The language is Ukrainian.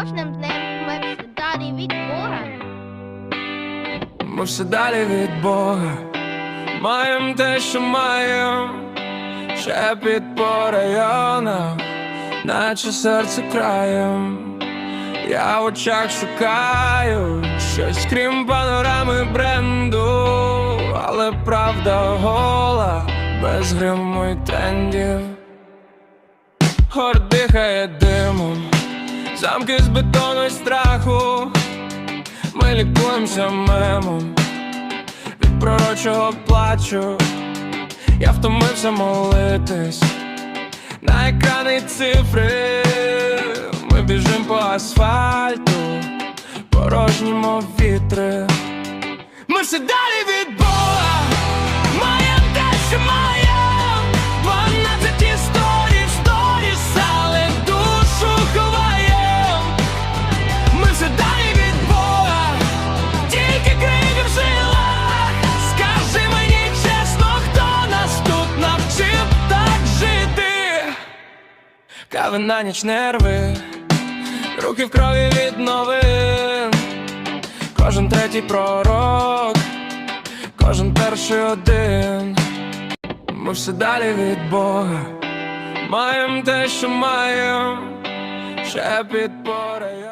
кожним днем ми все далі від Бога. Ми все далі від Бога, маємо те, що маємо, шепіт по районах, наче серце краєм. Я в очах шукаю щось крім панорами бренду, але правда гола, без гриму й трендів. Город дихає димом, замки з бетону й страху. Ми лікуємося мемом від пророчого плачу. Я втомився молитись на екрани цифри. Ми біжим по асфальту, порожні мов вітри. Ми все далі від Бога, Кави на ніч нерви, руки в крові від новин. Кожен третій пророк, кожен перший один. Ми все далі від Бога, маємо те, що маємо, ще по районах.